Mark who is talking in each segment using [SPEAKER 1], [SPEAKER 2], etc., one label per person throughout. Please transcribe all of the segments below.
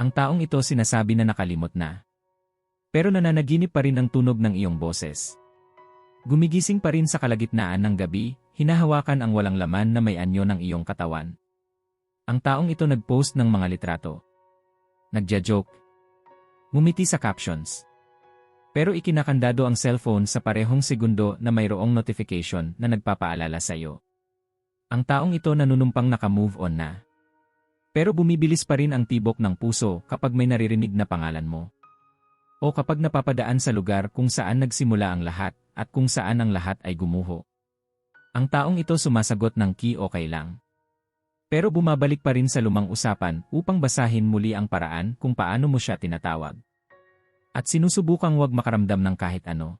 [SPEAKER 1] Ang taong ito sinasabi na nakalimot na. Pero nananaginip pa rin ang tunog ng iyong boses. Gumigising pa rin sa kalagitnaan ng gabi, hinahawakan ang walang laman na may anyo ng iyong katawan. Ang taong ito nagpost ng mga litrato. Nagja-joke. Ngumiti sa captions. Pero ikinakandado ang cellphone sa parehong segundo na mayroong notification na nagpapaalala sa iyo. Ang taong ito nanunumpang naka-move on na. Pero bumibilis pa rin ang tibok ng puso kapag may naririnig na pangalan mo. O kapag napapadaan sa lugar kung saan nagsimula ang lahat at kung saan ang lahat ay gumuho. Ang taong ito sumasagot ng ki okay lang. Pero bumabalik pa rin sa lumang usapan upang basahin muli ang paraan kung paano mo siya tinatawag. At sinusubukang wag makaramdam ng kahit ano.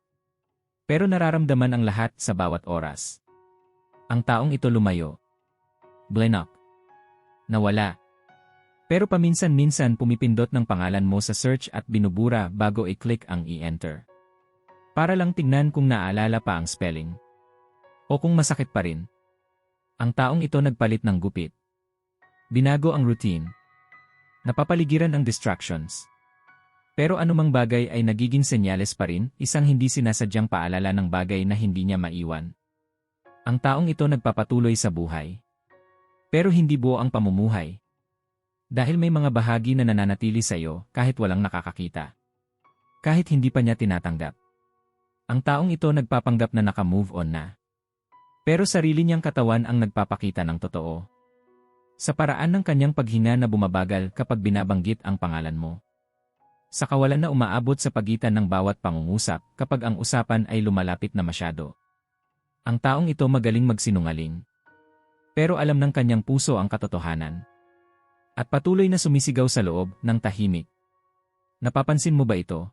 [SPEAKER 1] Pero nararamdaman ang lahat sa bawat oras. Ang taong ito lumayo. Blenak. Nawala. Pero paminsan-minsan pumipindot ng pangalan mo sa search at binubura bago i-click ang i-enter. Para lang tignan kung naalala pa ang spelling. O kung masakit pa rin. Ang taong ito nagpalit ng gupit. Binago ang routine. Napapaligiran ang distractions. Pero anumang bagay ay nagiging senyales pa rin, isang hindi sinasadyang paalala ng bagay na hindi niya maiwan. Ang taong ito nagpapatuloy sa buhay. Pero hindi buo ang pamumuhay. Dahil may mga bahagi na nananatili sa iyo kahit walang nakakakita. Kahit hindi pa niya tinatanggap. Ang taong ito nagpapanggap na naka-move on na. Pero sarili niyang katawan ang nagpapakita ng totoo. Sa paraan ng kanyang paghinga na bumabagal kapag binabanggit ang pangalan mo. Sa kawalan na umaabot sa pagitan ng bawat pangungusap kapag ang usapan ay lumalapit na masyado. Ang taong ito magaling magsinungaling. Pero alam ng kanyang puso ang katotohanan. At patuloy na sumisigaw sa loob ng tahimik. Napapansin mo ba ito?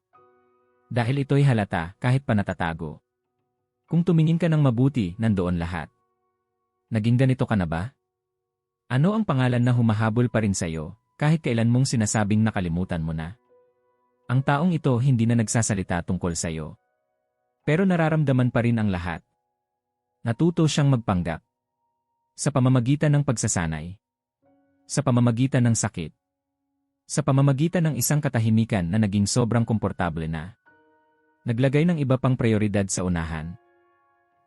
[SPEAKER 1] Dahil ito'y halata kahit pa natatago. Kung tumingin ka ng mabuti, nandoon lahat. Naging ganito ka na ba? Ano ang pangalan na humahabol pa rin sa'yo, kahit kailan mong sinasabing nakalimutan mo na? Ang taong ito hindi na nagsasalita tungkol sa iyo. Pero nararamdaman pa rin ang lahat. Natuto siyang magpanggap. Sa pamamagitan ng pagsasanay. Sa pamamagitan ng sakit. Sa pamamagitan ng isang katahimikan na naging sobrang komportable na. Naglagay ng iba pang prioridad sa unahan.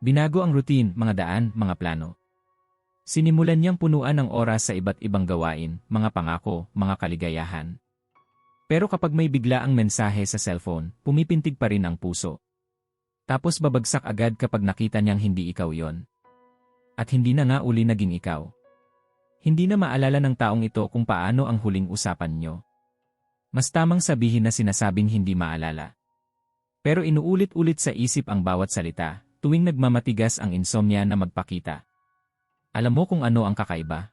[SPEAKER 1] Binago ang routine, mga daan, mga plano. Sinimulan niyang punuan ng oras sa iba't ibang gawain, mga pangako, mga kaligayahan. Pero kapag may bigla ang mensahe sa cellphone, pumipintig pa rin ang puso. Tapos babagsak agad kapag nakita niyang hindi ikaw yon. At hindi na nga uli naging ikaw. Hindi na maalala ng taong ito kung paano ang huling usapan niyo. Mas tamang sabihin na sinasabing hindi maalala. Pero inuulit-ulit sa isip ang bawat salita, tuwing nagmamatigas ang insomnia na magpakita. Alam mo kung ano ang kakaiba?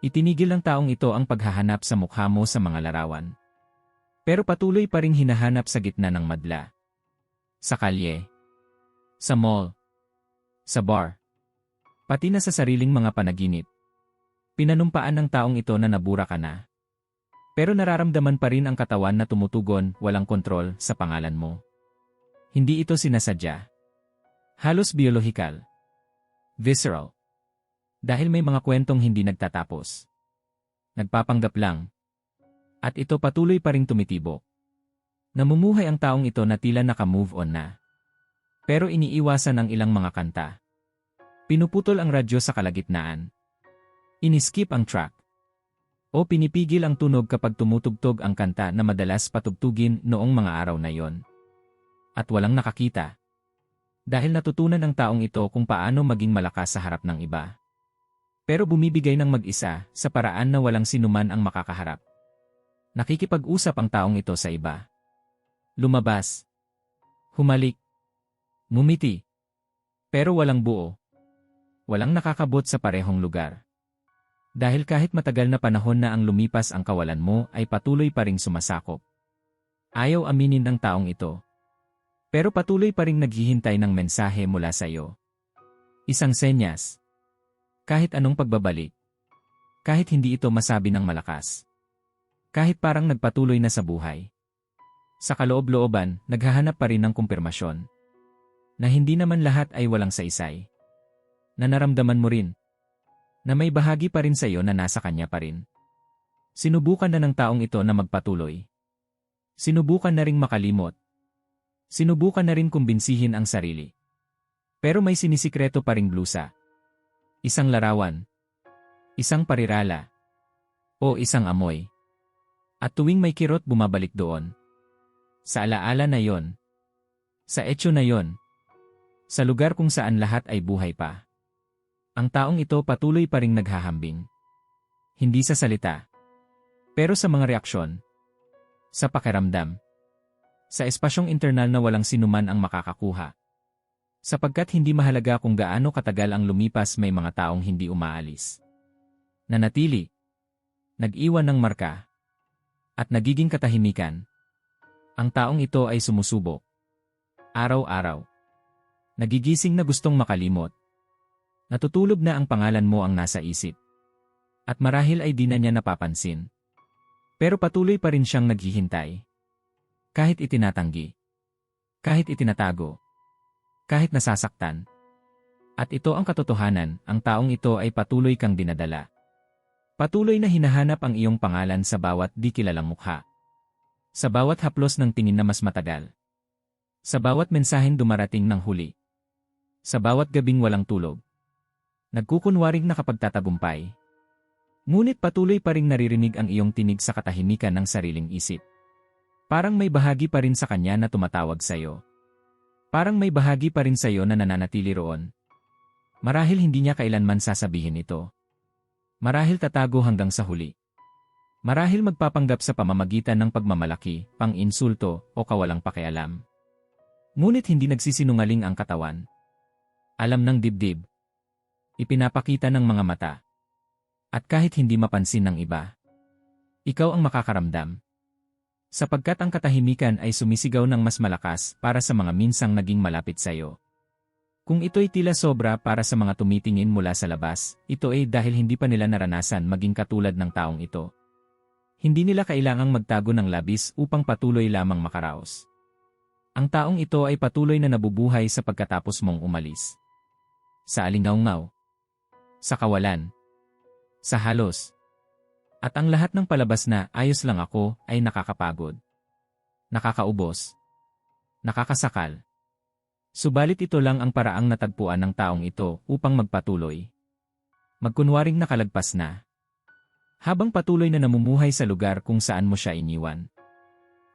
[SPEAKER 1] Itinigil ng taong ito ang paghahanap sa mukha mo sa mga larawan. Pero patuloy pa ring hinahanap sa gitna ng madla. Sa kalye. Sa mall. Sa bar. Pati na sa sariling mga panaginip. Pinanumpaan ng taong ito na nabura ka na. Pero nararamdaman pa rin ang katawan na tumutugon, walang kontrol, sa pangalan mo. Hindi ito sinasadya. Halos biolohikal. Visceral. Dahil may mga kwentong hindi nagtatapos. Nagpapanggap lang, at ito patuloy pa ring tumitibok. Namumuhay ang taong ito na tila naka-move on na. Pero iniiwasan ang ilang mga kanta. Pinuputol ang radyo sa kalagitnaan. Iniskip ang track. O pinipigil ang tunog kapag tumutugtog ang kanta na madalas patugtugin noong mga araw na yon. At walang nakakita. Dahil natutunan ng taong ito kung paano maging malakas sa harap ng iba. Pero bumibigay ng mag-isa sa paraan na walang sinuman ang makakaharap. Nakikipag-usap ang taong ito sa iba. Lumabas. Humalik. Ngumiti. Pero walang buo. Walang nakakabot sa parehong lugar. Dahil kahit matagal na panahon na ang lumipas ang kawalan mo ay patuloy pa ring sumasakop. Ayaw aminin ng taong ito. Pero patuloy pa ring naghihintay ng mensahe mula sa iyo. Isang senyas. Kahit anong pagbabalik. Kahit hindi ito masabi ng malakas. Kahit parang nagpatuloy na sa buhay. Sa kaloob-looban, naghahanap pa rin ng kumpirmasyon. Na hindi naman lahat ay walang saysay. Na naramdaman mo rin. Na may bahagi pa rin sa iyo na nasa kanya pa rin. Sinubukan na ng taong ito na magpatuloy. Sinubukan na ring makalimot. Sinubukan na rin kumbinsihin ang sarili. Pero may sinisikreto pa ring blusa. Isang larawan. Isang parirala. O isang amoy. At tuwing may kirot bumabalik doon. Sa alaala na yon. Sa etyo na yon. Sa lugar kung saan lahat ay buhay pa. Ang taong ito patuloy pa ring naghahambing. Hindi sa salita. Pero sa mga reaksyon. Sa pakiramdam. Sa espasyong internal na walang sinuman ang makakakuha. Sapagkat hindi mahalaga kung gaano katagal ang lumipas may mga taong hindi umaalis. Nanatili. Nag-iwan ng marka. At nagiging katahimikan. Ang taong ito ay sumusubok. Araw-araw. Nagigising na gustong makalimot. Natutulog na ang pangalan mo ang nasa isip. At marahil ay di na niya napapansin. Pero patuloy pa rin siyang naghihintay. Kahit itinatanggi. Kahit itinatago kahit nasasaktan. At ito ang katotohanan, ang taong ito ay patuloy kang dinadala. Patuloy na hinahanap ang iyong pangalan sa bawat di kilalang mukha. Sa bawat haplos ng tingin na mas matagal. Sa bawat mensaheng dumarating ng huli. Sa bawat gabing walang tulog. Nagkukunwaring nakapagtatagumpay. Ngunit patuloy pa ring naririnig ang iyong tinig sa katahimikan ng sariling isip. Parang may bahagi pa rin sa kanya na tumatawag sa iyo. Parang may bahagi pa rin sa iyo na nananatili roon. Marahil hindi niya kailanman sasabihin ito. Marahil tatago hanggang sa huli. Marahil magpapanggap sa pamamagitan ng pagmamalaki, pang-insulto, o kawalang pakialam. Ngunit hindi nagsisinungaling ang katawan. Alam ng dibdib. Ipinapakita ng mga mata. At kahit hindi mapansin ng iba. Ikaw ang makakaramdam. Sapagkat ang katahimikan ay sumisigaw ng mas malakas para sa mga minsang naging malapit sa iyo. Kung ito'y tila sobra para sa mga tumitingin mula sa labas, ito ay dahil hindi pa nila naranasan maging katulad ng taong ito. Hindi nila kailangang magtago ng labis upang patuloy lamang makaraos. Ang taong ito ay patuloy na nabubuhay sa pagkatapos mong umalis. Sa alingaw-ngaw. Sa kawalan. Sa halos. At ang lahat ng palabas na ayos lang ako ay nakakapagod. Nakakaubos. Nakakasakal. Subalit ito lang ang paraang natagpuan ng taong ito upang magpatuloy. Magkunwaring nakalagpas na. Habang patuloy na namumuhay sa lugar kung saan mo siya iniwan.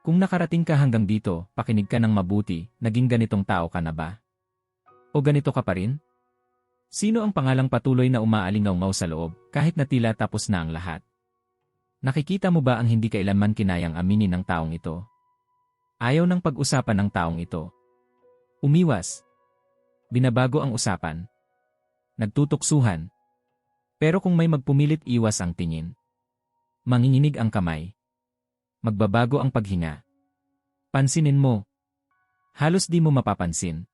[SPEAKER 1] Kung nakarating ka hanggang dito, pakinig ka ng mabuti, naging ganitong tao ka na ba? O ganito ka pa rin? Sino ang pangalang patuloy na umaalingaw sa loob kahit na tila tapos na ang lahat? Nakikita mo ba ang hindi kailanman kinayang aminin ng taong ito? Ayaw ng pag-usapan ng taong ito. Umiwas. Binabago ang usapan. Nagtutuksuhan. Pero kung may magpumilit iwas ang tingin. Manginginig ang kamay. Magbabago ang paghinga. Pansinin mo. Halos di mo mapapansin.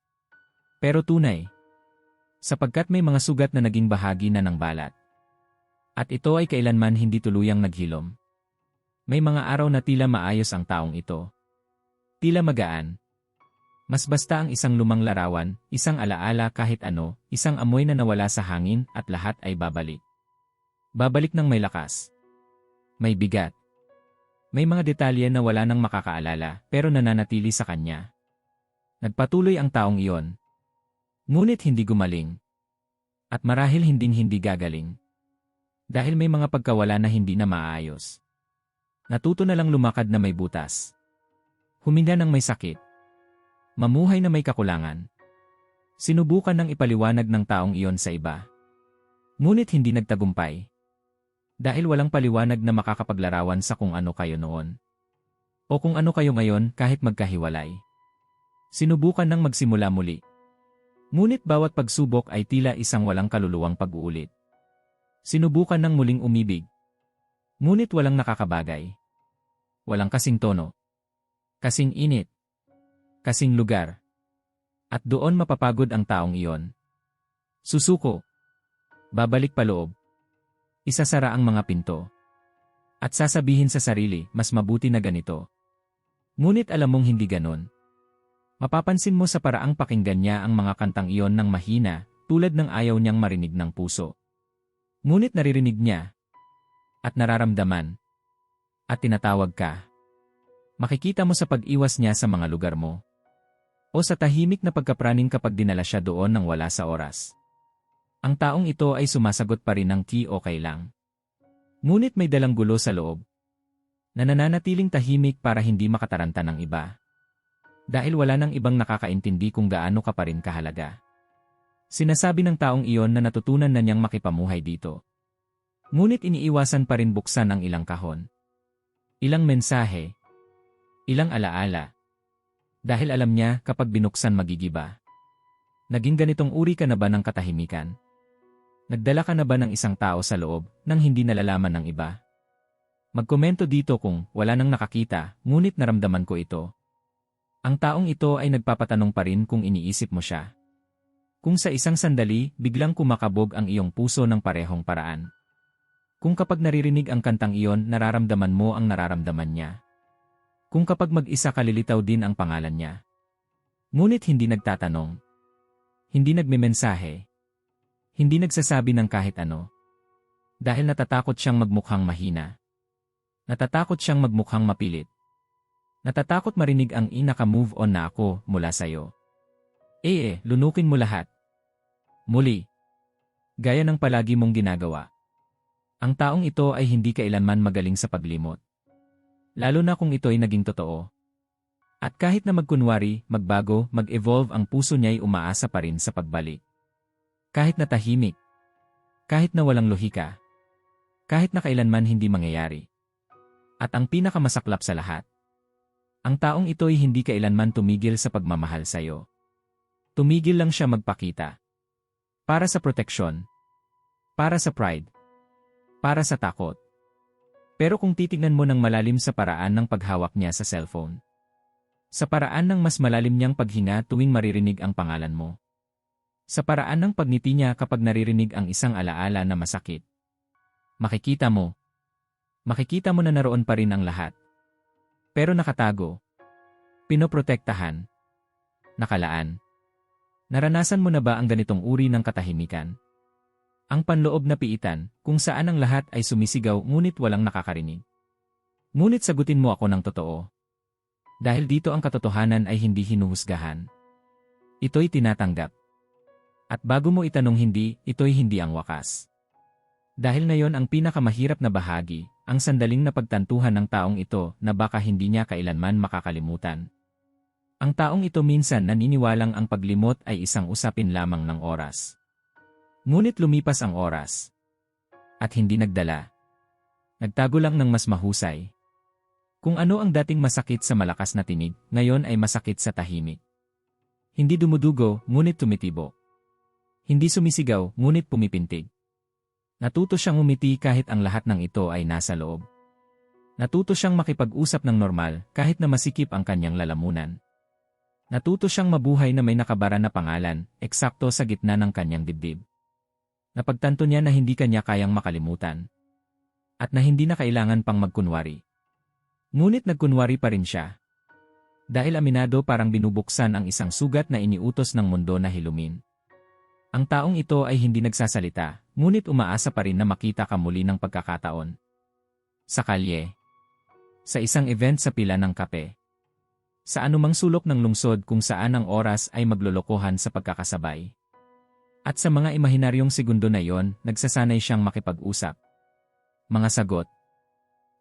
[SPEAKER 1] Pero tunay. Sapagkat may mga sugat na naging bahagi na ng balat. At ito ay kailanman hindi tuluyang naghilom. May mga araw na tila maayos ang taong ito. Tila magaan. Mas basta ang isang lumang larawan, isang alaala kahit ano, isang amoy na nawala sa hangin at lahat ay babalik. Babalik ng may lakas. May bigat. May mga detalye na wala nang makakaalala pero nananatili sa kanya. Nagpatuloy ang taong iyon. Ngunit hindi gumaling. At marahil hinding hindi gagaling. Dahil may mga pagkawala na hindi na maayos. Natuto na lang lumakad na may butas. Huminga ng may sakit. Mamuhay na may kakulangan. Sinubukan ng ipaliwanag ng taong iyon sa iba. Ngunit hindi nagtagumpay. Dahil walang paliwanag na makakapaglarawan sa kung ano kayo noon. O kung ano kayo ngayon kahit magkahiwalay. Sinubukan ng magsimula muli. Ngunit bawat pagsubok ay tila isang walang kaluluwang pag-uulit. Sinubukan ng muling umibig. Ngunit walang nakakabagay. Walang kasing tono. Kasing init. Kasing lugar. At doon mapapagod ang taong iyon. Susuko. Babalik paloob. Isasara ang mga pinto. At sasabihin sa sarili, mas mabuti na ganito. Ngunit alam mong hindi ganon. Mapapansin mo sa paraang pakinggan niya ang mga kantang iyon ng mahina, tulad ng ayaw niyang marinig ng puso. Ngunit naririnig niya at nararamdaman At tinatawag ka. Makikita mo sa pag-iwas niya sa mga lugar mo. O sa tahimik na pagkapraning kapag dinala siya doon nang wala sa oras. Ang taong ito ay sumasagot pa rin ng ki okay lang. Ngunit may dalang gulo sa loob. Na nananatiling tahimik para hindi makataranta ng iba. Dahil wala nang ibang nakakaintindi kung gaano ka pa rin kahalaga. Sinasabi ng taong iyon na natutunan na niyang makipamuhay dito. Ngunit iniiwasan pa rin buksan ang ilang kahon. Ilang mensahe. Ilang alaala. Dahil alam niya kapag binuksan magigiba. Naging ganitong uri ka na ba ng katahimikan? Nagdala ka na ba ng isang tao sa loob nang hindi nalalaman ng iba? Magkomento dito kung wala nang nakakita, ngunit naramdaman ko ito. Ang taong ito ay nagpapatanong pa rin kung iniisip mo siya. Kung sa isang sandali, biglang kumakabog ang iyong puso ng parehong paraan. Kung kapag naririnig ang kantang iyon, nararamdaman mo ang nararamdaman niya. Kung kapag mag-isa kalilitaw din ang pangalan niya. Ngunit hindi nagtatanong. Hindi nagmemensahe. Hindi nagsasabi ng kahit ano. Dahil natatakot siyang magmukhang mahina. Natatakot siyang magmukhang mapilit. Natatakot marinig ang inaka-move on na ako mula sa'yo. Eh eh, lunukin mo lahat. Muli. Gaya ng palagi mong ginagawa. Ang taong ito ay hindi kailanman magaling sa paglimot. Lalo na kung ito ay naging totoo. At kahit na magkunwari, magbago, mag-evolve ang puso niya ay umaasa pa rin sa pagbalik. Kahit na tahimik. Kahit na walang lohika. Kahit na kailanman hindi mangyayari. At ang pinakamasaklap sa lahat. Ang taong ito ay hindi kailanman tumigil sa pagmamahal sa iyo. Tumigil lang siya magpakita. Para sa proteksyon. Para sa pride para sa takot. Pero kung titignan mo ng malalim sa paraan ng paghawak niya sa cellphone. Sa paraan ng mas malalim niyang paghinga tuwing maririnig ang pangalan mo. Sa paraan ng pagngiti niya kapag naririnig ang isang alaala na masakit. Makikita mo. Makikita mo na naroon pa rin ang lahat. Pero nakatago. Pinoprotektahan. Nakalaan. Naranasan mo na ba ang ganitong uri ng katahimikan? Ang panloob na piitan, kung saan ang lahat ay sumisigaw ngunit walang nakakarinig. Ngunit sagutin mo ako ng totoo. Dahil dito ang katotohanan ay hindi hinuhusgahan. Ito'y tinatanggap. At bago mo itanong hindi, ito'y hindi ang wakas. Dahil na ang pinakamahirap na bahagi, ang sandaling na pagtantuhan ng taong ito na baka hindi niya kailanman makakalimutan. Ang taong ito minsan naniniwalang ang paglimot ay isang usapin lamang ng oras. Ngunit lumipas ang oras. At hindi nagdala. Nagtago lang ng mas mahusay. Kung ano ang dating masakit sa malakas na tinig, ngayon ay masakit sa tahimik. Hindi dumudugo, ngunit tumitibo. Hindi sumisigaw, ngunit pumipintig. Natuto siyang umiti kahit ang lahat ng ito ay nasa loob. Natuto siyang makipag-usap ng normal kahit na masikip ang kanyang lalamunan. Natuto siyang mabuhay na may nakabara na pangalan, eksakto sa gitna ng kanyang dibdib. Napagtanto niya na hindi kanya kayang makalimutan. At na hindi na kailangan pang magkunwari. Ngunit nagkunwari pa rin siya. Dahil aminado parang binubuksan ang isang sugat na iniutos ng mundo na hilumin. Ang taong ito ay hindi nagsasalita, ngunit umaasa pa rin na makita ka muli ng pagkakataon. Sa kalye. Sa isang event sa pila ng kape. Sa anumang sulok ng lungsod kung saan ang oras ay maglolokohan sa pagkakasabay. At sa mga imahinaryong segundo na yon, nagsasanay siyang makipag-usap. Mga sagot.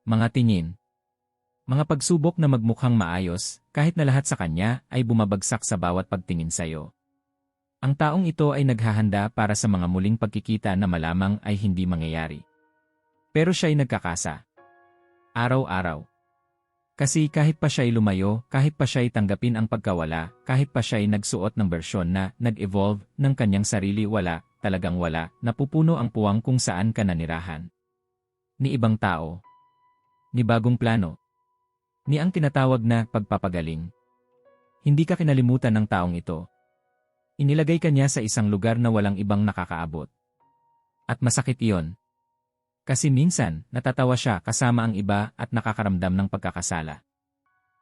[SPEAKER 1] Mga tingin. Mga pagsubok na magmukhang maayos, kahit na lahat sa kanya ay bumabagsak sa bawat pagtingin sa'yo. Ang taong ito ay naghahanda para sa mga muling pagkikita na malamang ay hindi mangyayari. Pero siya ay nagkakasa. Araw-araw. Kasi kahit pa siya'y lumayo, kahit pa siya'y tanggapin ang pagkawala, kahit pa siya'y nagsuot ng bersyon na nag-evolve ng kanyang sarili wala, talagang wala, napupuno ang puwang kung saan ka nanirahan. Ni ibang tao. Ni bagong plano. Ni ang tinatawag na pagpapagaling. Hindi ka kinalimutan ng taong ito. Inilagay ka niya sa isang lugar na walang ibang nakakaabot. At masakit iyon. Kasi minsan, natatawa siya kasama ang iba at nakakaramdam ng pagkakasala.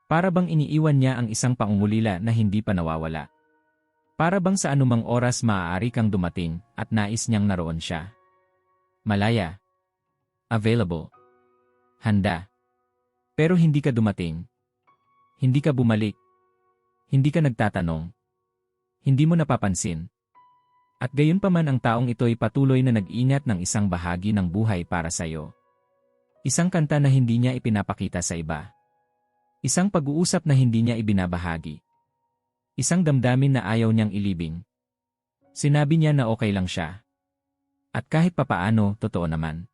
[SPEAKER 1] Para bang iniiwan niya ang isang pangungulila na hindi pa nawawala. Para bang sa anumang oras maaari kang dumating at nais niyang naroon siya. Malaya. Available. Handa. Pero hindi ka dumating. Hindi ka bumalik. Hindi ka nagtatanong. Hindi mo napapansin. At gayon pa man ang taong ito ay patuloy na nag-ingat ng isang bahagi ng buhay para sa iyo. Isang kanta na hindi niya ipinapakita sa iba. Isang pag-uusap na hindi niya ibinabahagi. Isang damdamin na ayaw niyang ilibing. Sinabi niya na okay lang siya. At kahit papaano, totoo naman.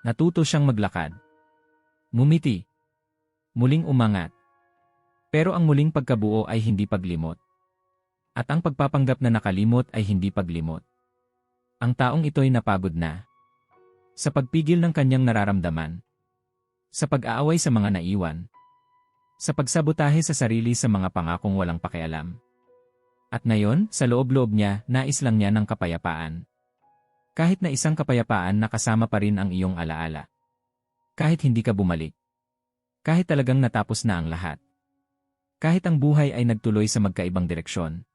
[SPEAKER 1] Natuto siyang maglakad. Mumiti. Muling umangat. Pero ang muling pagkabuo ay hindi paglimot. At ang pagpapanggap na nakalimot ay hindi paglimot. Ang taong ito'y napagod na. Sa pagpigil ng kanyang nararamdaman. Sa pag-aaway sa mga naiwan. Sa pagsabotahe sa sarili sa mga pangakong walang pakialam. At ngayon, sa loob-loob niya, nais lang niya ng kapayapaan. Kahit na isang kapayapaan na kasama pa rin ang iyong alaala. Kahit hindi ka bumalik. Kahit talagang natapos na ang lahat. Kahit ang buhay ay nagtuloy sa magkaibang direksyon.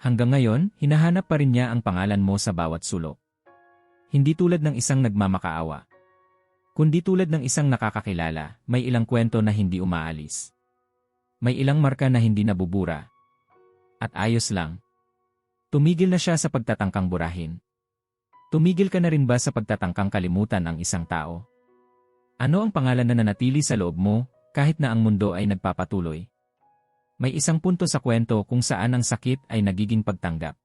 [SPEAKER 1] Hanggang ngayon, hinahanap pa rin niya ang pangalan mo sa bawat sulok. Hindi tulad ng isang nagmamakaawa. Kundi tulad ng isang nakakakilala, may ilang kwento na hindi umaalis. May ilang marka na hindi nabubura. At ayos lang. Tumigil na siya sa pagtatangkang burahin. Tumigil ka na rin ba sa pagtatangkang kalimutan ang isang tao? Ano ang pangalan na nanatili sa loob mo, kahit na ang mundo ay nagpapatuloy? May isang punto sa kwento kung saan ang sakit ay nagiging pagtanggap.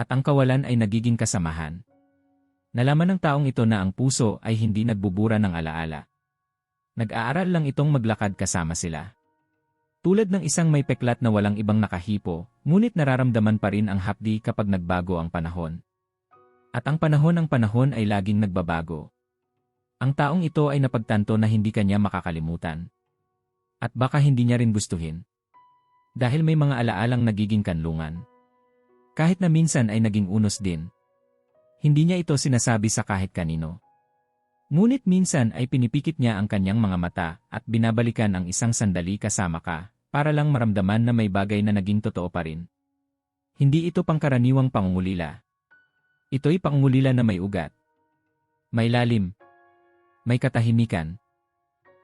[SPEAKER 1] At ang kawalan ay nagiging kasamahan. Nalaman ng taong ito na ang puso ay hindi nagbubura ng alaala. Nag-aaral lang itong maglakad kasama sila. Tulad ng isang may peklat na walang ibang nakahipo, ngunit nararamdaman pa rin ang hapdi kapag nagbago ang panahon. At ang panahon ng panahon ay laging nagbabago. Ang taong ito ay napagtanto na hindi kanya makakalimutan. At baka hindi niya rin gustuhin dahil may mga alaalang nagiging kanlungan. Kahit na minsan ay naging unos din. Hindi niya ito sinasabi sa kahit kanino. Ngunit minsan ay pinipikit niya ang kanyang mga mata at binabalikan ang isang sandali kasama ka para lang maramdaman na may bagay na naging totoo pa rin. Hindi ito pangkaraniwang pangungulila. Ito'y pangungulila na may ugat. May lalim. May katahimikan.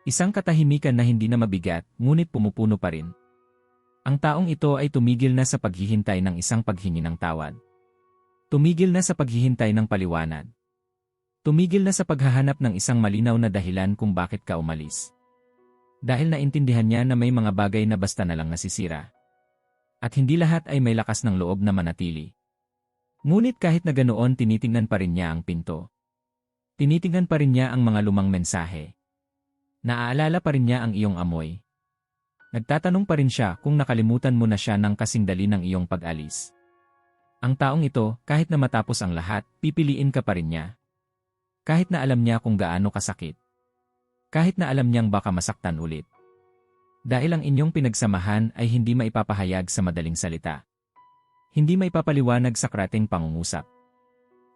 [SPEAKER 1] Isang katahimikan na hindi na mabigat, ngunit pumupuno pa rin. Ang taong ito ay tumigil na sa paghihintay ng isang paghingi ng tawad. Tumigil na sa paghihintay ng paliwanag. Tumigil na sa paghahanap ng isang malinaw na dahilan kung bakit ka umalis. Dahil naintindihan niya na may mga bagay na basta na lang nasisira. At hindi lahat ay may lakas ng loob na manatili. Ngunit kahit na ganoon tinitingnan pa rin niya ang pinto. Tinitingnan pa rin niya ang mga lumang mensahe. Naaalala pa rin niya ang iyong amoy, Nagtatanong pa rin siya kung nakalimutan mo na siya ng kasing dali ng iyong pag-alis. Ang taong ito, kahit na matapos ang lahat, pipiliin ka pa rin niya. Kahit na alam niya kung gaano kasakit. Kahit na alam niyang baka masaktan ulit. Dahil ang inyong pinagsamahan ay hindi maipapahayag sa madaling salita. Hindi maipapaliwanag sa krateng pangungusap.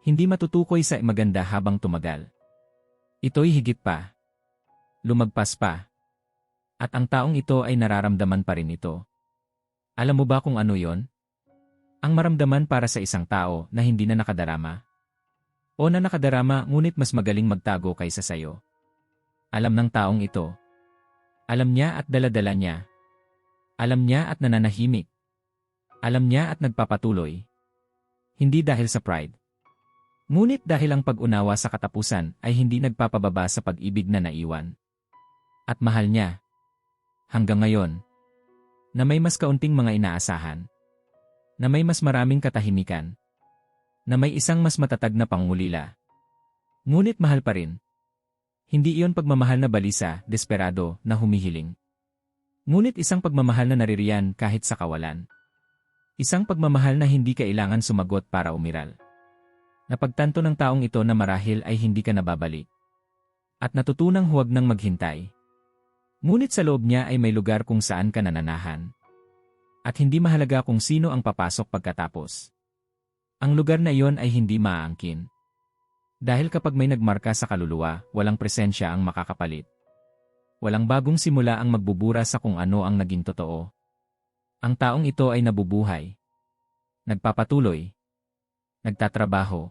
[SPEAKER 1] Hindi matutukoy sa maganda habang tumagal. Ito'y higit pa. Lumagpas pa. At ang taong ito ay nararamdaman pa rin ito. Alam mo ba kung ano yon? Ang maramdaman para sa isang tao na hindi na nakadarama. O na nakadarama ngunit mas magaling magtago kaysa sayo. Alam ng taong ito. Alam niya at daladala niya. Alam niya at nananahimik. Alam niya at nagpapatuloy. Hindi dahil sa pride. Ngunit dahil ang pag-unawa sa katapusan ay hindi nagpapababa sa pag-ibig na naiwan. At mahal niya, hanggang ngayon. Na may mas kaunting mga inaasahan. Na may mas maraming katahimikan. Na may isang mas matatag na pangulila. Ngunit mahal pa rin. Hindi iyon pagmamahal na balisa, desperado, na humihiling. Ngunit isang pagmamahal na naririyan kahit sa kawalan. Isang pagmamahal na hindi kailangan sumagot para umiral. Napagtanto ng taong ito na marahil ay hindi ka nababalik. At natutunang huwag nang maghintay. Ngunit sa loob niya ay may lugar kung saan ka nananahan. At hindi mahalaga kung sino ang papasok pagkatapos. Ang lugar na iyon ay hindi maaangkin. Dahil kapag may nagmarka sa kaluluwa, walang presensya ang makakapalit. Walang bagong simula ang magbubura sa kung ano ang naging totoo. Ang taong ito ay nabubuhay. Nagpapatuloy. Nagtatrabaho.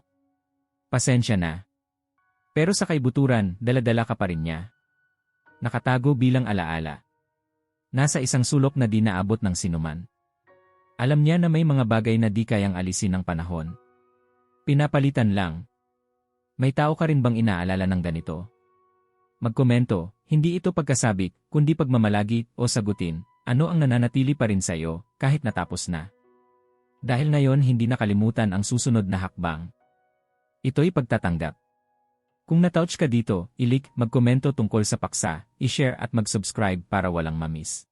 [SPEAKER 1] Pasensya na. Pero sa kaibuturan, daladala ka pa rin niya. Nakatago bilang alaala. Nasa isang sulok na di naabot ng sinuman. Alam niya na may mga bagay na di kayang alisin ng panahon. Pinapalitan lang. May tao ka rin bang inaalala ng ganito? Magkomento, hindi ito pagkasabik, kundi pagmamalagi o sagutin, ano ang nananatili pa rin sa'yo, kahit natapos na. Dahil ngayon hindi nakalimutan ang susunod na hakbang. Ito'y pagtatanggap. Kung natouch ka dito, ilik, magkomento tungkol sa paksa, i-share at mag-subscribe para walang mamiss.